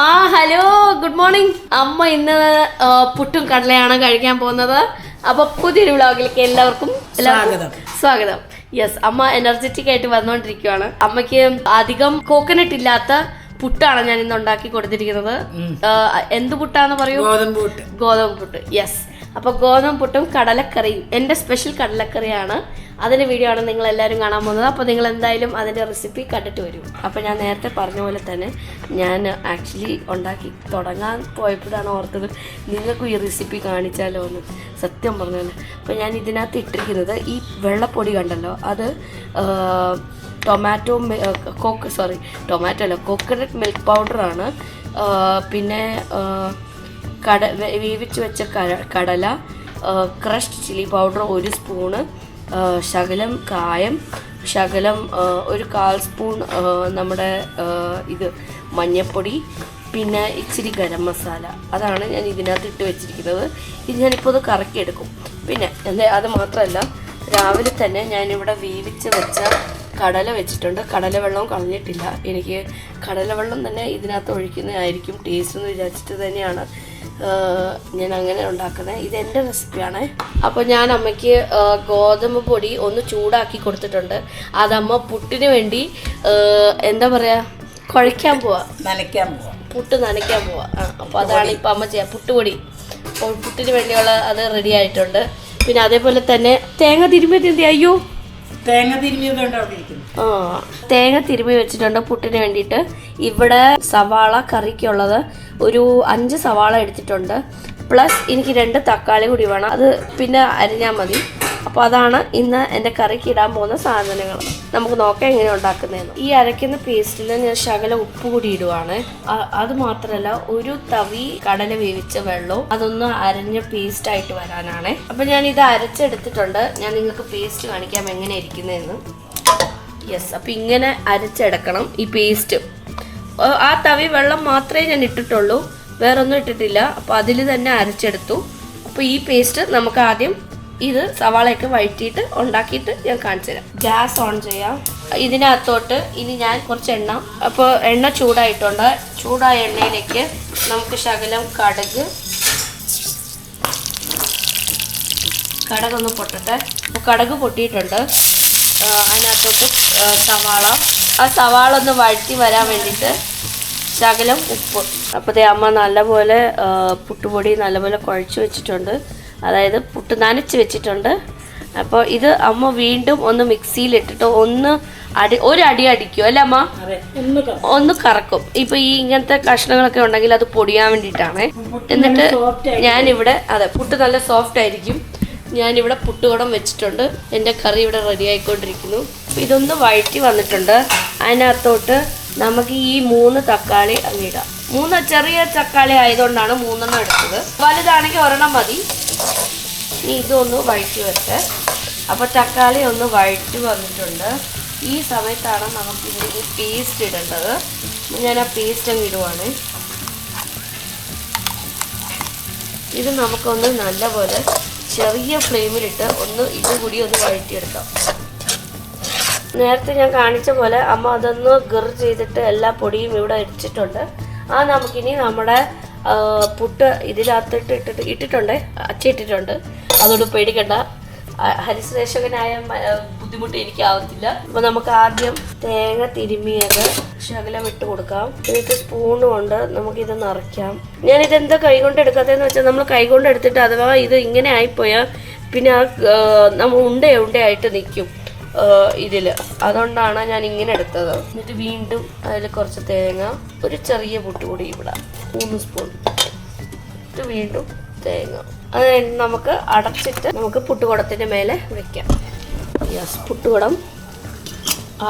ആ hello good morning. അമ്മ ഇന്ന് പുട്ടും കടലയാണ് കഴിക്കാൻ പോകുന്നത്. അപ്പൊ പുതിയൊരു വ്ളോഗിലേക്ക് എല്ലാവർക്കും എല്ലാവർക്കും സ്വാഗതം. യെസ് അമ്മ എനർജറ്റിക് ആയിട്ട് വന്നുകൊണ്ടിരിക്കുകയാണ് അമ്മയ്ക്ക് അധികം കോക്കനട്ട് ഇല്ലാത്ത പുട്ടാണ് ഞാൻ ഇന്ന് ഉണ്ടാക്കി കൊടുത്തിരിക്കുന്നത്. എന്ത് പുട്ടാന്ന് പറയൂ? ഗോതമ്പ് പുട്ട്. ഗോതമ്പ് പുട്ട്. യെസ് അപ്പൊ ഗോതമ്പ് പുട്ടും കടലക്കറിയും. എന്റെ സ്പെഷ്യൽ കടലക്കറിയാണ്. അതിന്റെ വീഡിയോ ആണ് നിങ്ങൾ എല്ലാവരും കാണാൻ പോകുന്നത്. അപ്പോൾ നിങ്ങൾ എന്തായാലും അതിന്റെ റെസിപ്പി കണ്ടിട്ട് വരും. അപ്പോൾ ഞാൻ നേരത്തെ പറഞ്ഞ പോലെ തന്നെ ഞാൻ ആക്ച്വലി ഉണ്ടാക്കി തുടങ്ങാൻ പോയപ്പോഴാണ് ഓർത്തത് നിങ്ങൾക്കും ഈ റെസിപ്പി കാണിച്ചാലോ എന്ന്. സത്യം പറഞ്ഞാൽ. അപ്പോൾ ഞാൻ ഇതിനകത്ത് ഇട്ടിരിക്കുന്നത് ഈ വെള്ളപ്പൊടി കണ്ടല്ലോ. അത് ടൊമാറ്റോ കോക്ക് സോറി ടൊമാറ്റോ അല്ല കോക്കനട്ട് മിൽക്ക് പൗഡറാണ് പിന്നെ കട വേവിച്ച് വെച്ച കടല ക്രഷ്ഡ് ചില്ലി പൗഡർ ഒരു സ്പൂണ് ശകലം കായം ശകലം ഒരു കാൽ സ്പൂൺ നമ്മുടെ ഇത് മഞ്ഞൾപ്പൊടി പിന്നെ ഇച്ചിരി ഗരം മസാല. അതാണ് ഞാൻ ഇതിനകത്ത് ഇട്ട് വെച്ചിരിക്കുന്നത്. ഇത് ഞാനിപ്പോൾ ഇത് കറക്കിയെടുക്കും. പിന്നെ എന്താ അത് മാത്രമല്ല രാവിലെ തന്നെ ഞാനിവിടെ വേവിച്ച് വെച്ച കടല വെച്ചിട്ടുണ്ട്. കടല വെള്ളവും കളഞ്ഞിട്ടില്ല. എനിക്ക് കടല വെള്ളം തന്നെ ഇതിനകത്ത് ഒഴിക്കുന്നതായിരിക്കും ടേസ്റ്റ് എന്ന് വിചാരിച്ചിട്ട് തന്നെയാണ്. ഞാൻ അങ്ങനെ ഉണ്ടാക്കുന്നത് ഇത് എന്റെ റെസിപ്പിയാണ്. അപ്പോൾ ഞാൻ അമ്മയ്ക്ക് ഗോതമ്പ് പൊടി ഒന്ന് ചൂടാക്കി കൊടുത്തിട്ടുണ്ട്. അതമ്മ പുട്ടിന് വേണ്ടി എന്താ പറയുക കുഴയ്ക്കാൻ പോവാ. നനയ്ക്കാൻ പോവാ. പുട്ട് നനയ്ക്കാൻ പോവാ. ആ അപ്പോൾ അതാണ് ഇപ്പം അമ്മ ചെയ്യുക പുട്ടുപൊടി അപ്പോൾ പുട്ടിന് വേണ്ടിയുള്ള അത് റെഡി ആയിട്ടുണ്ട്. പിന്നെ അതേപോലെ തന്നെ തേങ്ങ തിരുമ്മിയത് എന്ത് അയ്യോ. തേങ്ങ തിരുമ്പിയത് അവിടെ ഇരിക്കുന്നു. തേങ്ങ തിരുമ്മി വെച്ചിട്ടുണ്ട് പുട്ടിന് വേണ്ടിയിട്ട്. ഇവിടെ സവാള കറിക്കുള്ളത് ഒരു അഞ്ച് സവാള എടുത്തിട്ടുണ്ട്. പ്ലസ് എനിക്ക് രണ്ട് തക്കാളി കൂടി വേണം. അത് പിന്നെ അരിഞ്ഞാൽ മതി. അപ്പോൾ അതാണ് ഇന്ന് എന്റെ കറിക്ക് ഇടാൻ പോകുന്ന സാധനങ്ങൾ. നമുക്ക് നോക്കാം എങ്ങനെ ഉണ്ടാക്കുന്നതെന്ന്. ഈ അരയ്ക്കുന്ന പേസ്റ്റിൽ ഞാൻ ശകല ഉപ്പ് കൂടി ഇടുവാണ്. അത് മാത്രമല്ല ഒരു തവി കടല വേവിച്ച വെള്ളവും അതൊന്ന് അരഞ്ഞ പേസ്റ്റ് ആയിട്ട് വരാനാണ്. അപ്പം ഞാൻ ഇത് അരച്ചെടുത്തിട്ടുണ്ട്. ഞാൻ നിങ്ങൾക്ക് പേസ്റ്റ് കാണിക്കാം എങ്ങനെ ഇരിക്കുന്നതെന്ന്. യെസ് അപ്പം ഇങ്ങനെ അരച്ചെടുക്കണം ഈ പേസ്റ്റ് ആ തവി വെള്ളം മാത്രമേ ഞാൻ ഇട്ടിട്ടുള്ളൂ. വേറൊന്നും ഇട്ടിട്ടില്ല. അപ്പോൾ അതിൽ തന്നെ അരച്ചെടുത്തു. അപ്പോൾ ഈ പേസ്റ്റ് നമുക്ക് ആദ്യം ഇത് സവാളയൊക്കെ വഴറ്റിയിട്ട് ഉണ്ടാക്കിയിട്ട് ഞാൻ കാണിച്ചു തരാം. ഗ്യാസ് ഓൺ ചെയ്യാം. ഇതിനകത്തോട്ട് ഇനി ഞാൻ കുറച്ച് എണ്ണ അപ്പോൾ എണ്ണ ചൂടായിട്ടുണ്ട്. ചൂടായ എണ്ണയിലേക്ക് നമുക്ക് ശകലം കടുക്. കടകൊന്ന് പൊട്ടട്ടെ. കടക് പൊട്ടിയിട്ടുണ്ട്. അതിനകത്തോട്ട് സവാള. ആ സവാള ഒന്ന് വഴറ്റി വരാൻ വേണ്ടിയിട്ട് ശകലം ഉപ്പ്. അപ്പോൾ ദേ അമ്മ നല്ലപോലെ പുട്ടുപൊടി നല്ലപോലെ കുഴച്ച് വെച്ചിട്ടുണ്ട്. അതായത് പുട്ട് നനച്ച് വെച്ചിട്ടുണ്ട്. അപ്പോൾ ഇത് അമ്മ വീണ്ടും ഒന്ന് മിക്സിയിലിട്ടിട്ട് ഒന്ന് അടി ഒരു അടി അടിക്കും. അല്ലേ അമ്മ? ഒന്ന് ഒന്ന് കറക്കും. ഇപ്പൊ ഈ ഇങ്ങനത്തെ കഷ്ണങ്ങളൊക്കെ ഉണ്ടെങ്കിൽ അത് പൊടിയാൻ വേണ്ടിയിട്ടാണ്. എന്നിട്ട് ഞാനിവിടെ അതെ പുട്ട് നല്ല സോഫ്റ്റ് ആയിരിക്കും. ഞാനിവിടെ പുട്ടുകുടം വെച്ചിട്ടുണ്ട്. എന്റെ കറി ഇവിടെ റെഡി ആയിക്കൊണ്ടിരിക്കുന്നു. ഇതൊന്ന് വഴറ്റി വന്നിട്ടുണ്ട്. അതിനകത്തോട്ട് നമുക്ക് ഈ മൂന്ന് തക്കാളി അങ്ങിടാം മൂന്ന് ചെറിയ തക്കാളി ആയതുകൊണ്ടാണ് മൂന്നെണ്ണം എടുത്തത്. വലുതാണെങ്കിൽ ഒരെണ്ണം മതി. ഇനി ഇതൊന്ന് വഴറ്റി വെച്ച്. അപ്പോൾ തക്കാളി ഒന്ന് വഴറ്റി വന്നിട്ടുണ്ട്. ഈ സമയത്താണ് നമുക്ക് ഇതിൽ പേസ്റ്റ് ഇടേണ്ടത്. ഞാൻ ആ പേസ്റ്റ് അങ്ങ് ഇടുവാണ്. ഇത് നമുക്കൊന്ന് നല്ലപോലെ ചെറിയ ഫ്ലെയിമിലിട്ട് ഒന്ന് ഇത് കൂടി ഒന്ന് വഴറ്റിയെടുക്കാം. നേരത്തെ ഞാൻ കാണിച്ച പോലെ അമ്മ അതൊന്ന് ഗിർ ചെയ്തിട്ട് എല്ലാ പൊടിയും ഇവിടെ ഇടിച്ചിട്ടുണ്ട്. ആ നമുക്കിനി നമ്മുടെ പുട്ട് ഇതിനകത്തിട്ട് ഇട്ടിട്ട് ഇട്ടിട്ടുണ്ട് അച്ചിട്ടിട്ടുണ്ട് അതുകൊണ്ട് പേടിക്കണ്ട. ഹരിശ്രേഷകനായ ബുദ്ധിമുട്ട് എനിക്കാവത്തില്ല. അപ്പോൾ നമുക്ക് ആദ്യം തേങ്ങ തിരുമിയത് ശകലം ഇട്ട് കൊടുക്കാം. എന്നിട്ട് സ്പൂണ് കൊണ്ട് നമുക്കിത് നിറയ്ക്കാം. ഞാനിത് എന്താ കൈകൊണ്ട് എടുക്കാത്തതെന്ന് വെച്ചാൽ നമ്മൾ കൈ കൊണ്ട് എടുത്തിട്ട് അഥവാ ഇത് ഇങ്ങനെ ആയിപ്പോയാൽ പിന്നെ ആ, നമ്മൾ ഉണ്ട ഉണ്ടയായിട്ട് നിൽക്കും ഇതിൽ അതുകൊണ്ടാണ് ഞാൻ ഇങ്ങനെ എടുത്തത്. എന്നിട്ട് വീണ്ടും അതിൽ കുറച്ച് തേങ്ങ ഒരു ചെറിയ പുട്ട് കൂടി ഇവിടെ മൂന്ന് സ്പൂൺ എന്നിട്ട് വീണ്ടും തേങ്ങ. അത് നമുക്ക് അടച്ചിട്ട് നമുക്ക് പുട്ടുകുടത്തിന്റെ മേലെ വെക്കാം. യെസ് പുട്ടുകുടം.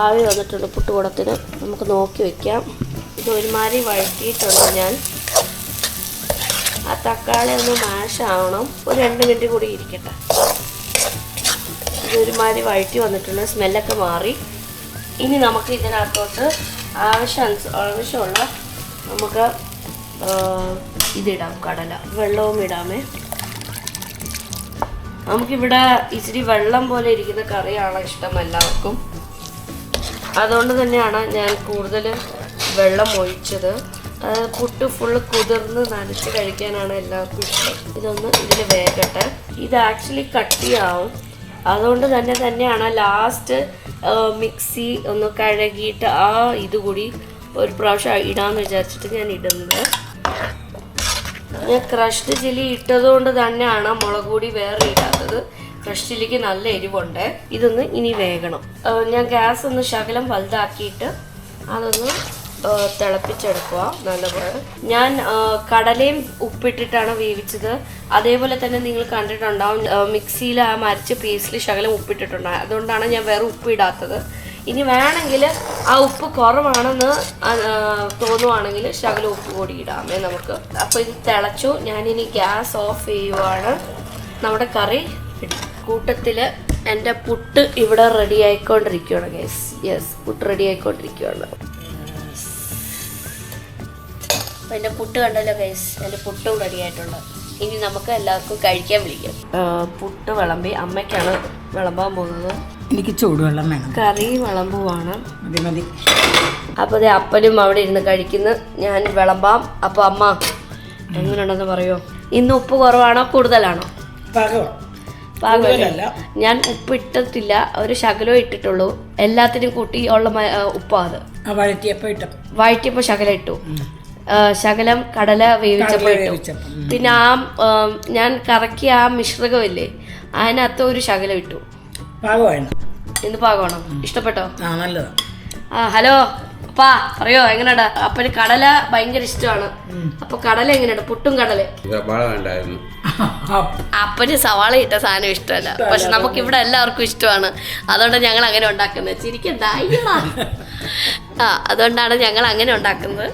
ആവി വന്നിട്ടുണ്ട് പുട്ടുകുടത്തിന്. നമുക്ക് നോക്കി വെക്കാം. ഇത് ഒരുമാതിരി വഴറ്റിയിട്ടുണ്ട് ഞാൻ. ആ തക്കാളി ഒന്ന് മാഷാവണം. ഒരു രണ്ട് മിനിറ്റ് കൂടി ഇരിക്കട്ടെ. ഇത് ഒരുമാതിരി വഴറ്റി വന്നിട്ടുണ്ട്. സ്മെല്ലൊക്കെ മാറി. ഇനി നമുക്ക് ഇതിനകത്തോട്ട് ആവശ്യം ആവശ്യമുള്ള നമുക്ക് ഇതിടാം കടല. വെള്ളവും ഇടാമേ. നമുക്കിവിടെ ഇച്ചിരി വെള്ളം പോലെ ഇരിക്കുന്ന കറിയാണ് ഇഷ്ടം എല്ലാവർക്കും. അതുകൊണ്ട് തന്നെയാണ് ഞാൻ കൂടുതൽ വെള്ളം ഒഴിച്ചത്. പുട്ട് ഫുള്ള് കുതിർന്ന് നനച്ച് കഴിക്കാനാണ് എല്ലാവർക്കും ഇഷ്ടം. ഇതൊന്ന് ഇതിൽ വേകട്ടെ. ഇത് ആക്ച്വലി കട്ടിയാവും. അതുകൊണ്ട് തന്നെ തന്നെയാണ് ലാസ്റ്റ് മിക്സി ഒന്ന് കഴുകിയിട്ട് ആ ഇത് കൂടി ഒരു പ്രാവശ്യം ഇടാമെന്ന് വിചാരിച്ചിട്ട് ഞാൻ ഇടുന്നത്. ഞാൻ ക്രഷ്ഡ് ചില്ലി ഇട്ടതുകൊണ്ട് തന്നെയാണ് മുളക് പൊടി വേറെ ഇടാത്തത്. ക്രഷ് ചില്ലിക്ക് നല്ല എരിവുണ്ട്. ഇതൊന്ന് ഇനി വേകണം. ഞാൻ ഗ്യാസ് ഒന്ന് ശകലം വലുതാക്കിയിട്ട് അതൊന്ന് തിളപ്പിച്ചെടുക്കുക നല്ലപോലെ ഞാൻ കടലയും ഉപ്പിട്ടിട്ടാണ് വേവിച്ചത്. അതേപോലെ തന്നെ നിങ്ങൾ കണ്ടിട്ടുണ്ടാവും മിക്സിയിൽ ആ മരിച്ച പീസിൽ ശകലം ഉപ്പിട്ടിട്ടുണ്ടാകും അതുകൊണ്ടാണ് ഞാൻ വേറെ ഉപ്പ് ഇടാത്തത്. ഇനി വേണമെങ്കിൽ ആ ഉപ്പ് കുറവാണെന്ന് തോന്നുവാണെങ്കിൽ ശകലം ഉപ്പ് കൂടി ഇടാമേ നമുക്ക്. അപ്പോൾ ഇത് തിളച്ചു. ഞാനിനി ഗ്യാസ് ഓഫ് ചെയ്യുവാണ്. നമ്മുടെ കറി കൂട്ടത്തിൽ എന്റെ പുട്ട് ഇവിടെ റെഡി ആയിക്കൊണ്ടിരിക്കുകയാണ് ഗൈസ് യെസ് പുട്ട് റെഡി ആയിക്കൊണ്ടിരിക്കുകയാണ് അപ്പം എന്റെ പുട്ട് കണ്ടല്ലോ ഗൈസ് എന്റെ പുട്ടും റെഡി ആയിട്ടുണ്ട്. ഇനി നമുക്ക് എല്ലാവർക്കും കഴിക്കാൻ വിളിക്കാം. പുട്ട് വിളമ്പി അമ്മയ്ക്കാണ് വിളമ്പാൻ പോകുന്നത്. എനിക്ക് ചൂടുവെള്ളം വേണം. കറി വിളമ്പുവാണ്. മതി മതി. അപ്പോൾ ദേ അപ്പനും അവിടെ ഇരുന്ന് കഴിക്കുന്നു. ഞാൻ വിളമ്പാം. അപ്പോൾ അമ്മ എങ്ങനെയുണ്ടെന്ന് പറയോ? ഇന്ന് ഉപ്പ് കുറവാണോ കൂടുതലാണോ? പാകമല്ലേ. ഞാൻ ഉപ്പ് ഇട്ടിട്ടില്ല ഒരു ശകലോ ഇട്ടിട്ടുള്ളൂ. എല്ലാത്തിനും കൂട്ടി ഉള്ള ഉപ്പാത്. ഉപ്പാ അത് വഴറ്റിയപ്പോൾ ഇട്ട ശകലം ഇട്ടു. ശകലം കടല വേവിച്ചപ്പോൾ ഇട്ടു. പിന്നെ ആ ഞാൻ കറക്കിയ ആ മിശ്രകമില്ലേ അതിനകത്ത് ഒരു ശകലം ഇട്ടു. പാകമാണ് ഇന്ന് പാകമാണോ? ഇഷ്ടപ്പെട്ടോ? ആ ഹലോ? അപ്പാ പറയോ എങ്ങനെയാടാ? അപ്പന് കടല ഭയങ്കര ഇഷ്ടമാണ്. അപ്പൊ കടല എങ്ങനെയാണ് പുട്ടും കടല അപ്പന് സവാള ഇട്ട സാധനം ഇഷ്ടമല്ല. പക്ഷെ നമുക്ക് ഇവിടെ എല്ലാവർക്കും ഇഷ്ടമാണ്. അതുകൊണ്ട് ഞങ്ങൾ അങ്ങനെ ഉണ്ടാക്കുന്നത്. ചിരിക്കണ്ട. ആ അതുകൊണ്ടാണ് ഞങ്ങൾ അങ്ങനെ ഉണ്ടാക്കുന്നത്.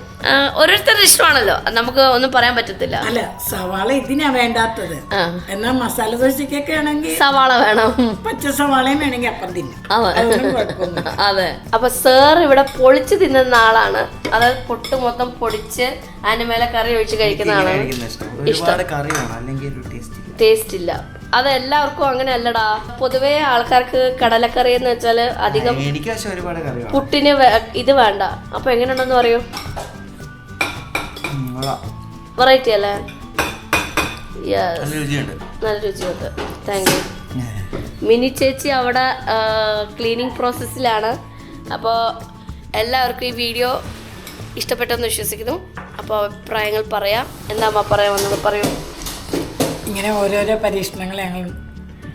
ഓരോരുത്തരുടെ ഇഷ്ടമാണല്ലോ. നമുക്ക് ഒന്നും പറയാൻ പറ്റത്തില്ല. അല്ല സവാള ഇതിനാ വേണ്ടാത്തത്. എന്നാ മസാല ദോശക്കൊക്കെ ആണെങ്കിൽ സവാള വേണം. പച്ച സവാളയും വേണമെങ്കിൽ അപ്പം തിന്നാം. അതെ. അപ്പൊ സാർ ഇവിടെ പൊളിച്ച് തിന്നുന്ന ആളാണ്. അത് പൊട്ട് മൊത്തം പൊടിച്ച് അതിന് മേലെ കറി ഒഴിച്ച് കഴിക്കുന്ന ആളാണ്. ഇഷ്ടം. ടേസ്റ്റ് ഇല്ല. ടേസ്റ്റ് ഇല്ല അത് എല്ലാവർക്കും അങ്ങനെ അല്ലടാ പൊതുവേ ആൾക്കാർക്ക് കടലക്കറി എന്ന് വെച്ചാൽ അധികം എനിക്ക് പക്ഷെ ഒരുപാട് കറി പുട്ടിന് ഇത് വേണ്ട. അപ്പൊ എങ്ങനെയുണ്ടെന്ന് പറയൂ. വെറൈറ്റി അല്ലേ? നല്ല രുചിയുണ്ട്. താങ്ക് യു മിനി ചേച്ചി അവിടെ ക്ലീനിങ് പ്രോസസ്സിലാണ് അപ്പോൾ എല്ലാവർക്കും ഈ വീഡിയോ ഇഷ്ടപ്പെട്ടെന്ന് വിശ്വസിക്കുന്നു. അപ്പോൾ അഭിപ്രായങ്ങൾ പറയാം. എന്താ പറയാൻ വന്നത്? പറയൂ. ഇങ്ങനെ ഓരോരോ പരീക്ഷണങ്ങൾ ഞങ്ങൾ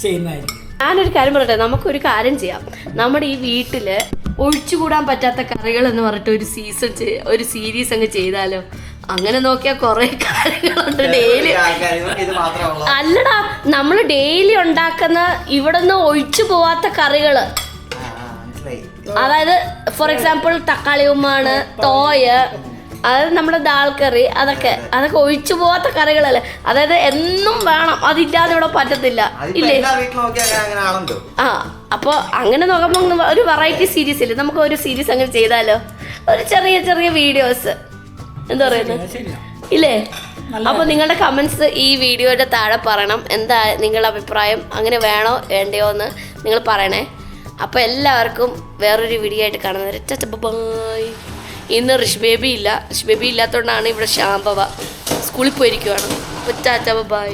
ചെയ്യുന്നതായിരിക്കും. ഞാനൊരു കാര്യം പറയട്ടെ നമുക്കൊരു കാര്യം ചെയ്യാം. നമ്മുടെ ഈ വീട്ടിൽ ഒഴിച്ചുകൂടാൻ പറ്റാത്ത കറികൾ എന്ന് പറഞ്ഞിട്ട് ഒരു സീസൺ ഒരു സീരീസ് അങ്ങ് ചെയ്താലോ? അങ്ങനെ നോക്കിയാൽ കുറെ കാര്യങ്ങളുണ്ട് ഡെയിലി അല്ലടാ നമ്മൾ ഡെയിലി ഉണ്ടാക്കുന്ന ഇവിടെ നിന്ന് ഒഴിച്ചു പോവാത്ത കറികൾ. അതായത് ഫോർ എക്സാമ്പിൾ തക്കാളി ഉമ്മാണ് തോയ് അതായത് നമ്മുടെ ദാൽ കറി അതൊക്കെ അതൊക്കെ ഒഴിച്ചു പോവാത്ത കറികളല്ലേ? അതായത് എന്നും വേണം. അതില്ലാതെ ഇവിടെ പറ്റത്തില്ല. ഇല്ലേ? ആ അപ്പോൾ അങ്ങനെ നോക്കുമ്പോൾ ഒരു വെറൈറ്റി സീരീസ് ഇല്ലേ? നമുക്ക് ഒരു സീരീസ് അങ്ങനെ ചെയ്താലോ? ഒരു ചെറിയ ചെറിയ വീഡിയോസ് എന്താ പറയുന്നത് ഇല്ലേ? അപ്പോൾ നിങ്ങളുടെ കമന്റ്സ് ഈ വീഡിയോയുടെ താഴെ പറയണം. എന്താ നിങ്ങളുടെ അഭിപ്രായം? അങ്ങനെ വേണോ? വേണ്ടയോ എന്ന് നിങ്ങൾ പറയണേ. അപ്പോൾ എല്ലാവർക്കും വേറൊരു വീഡിയോ ആയിട്ട് കാണുന്നത് ബൈ. ഇന്ന് ഋഷ് ബേബി ഇല്ല. ഋഷ് ബേബി ഇല്ലാത്തതുകൊണ്ടാണ് ഇവിടെ ശാമ്പവ സ്കൂളിൽ പോയിരിക്കുവാണ്. Tata bye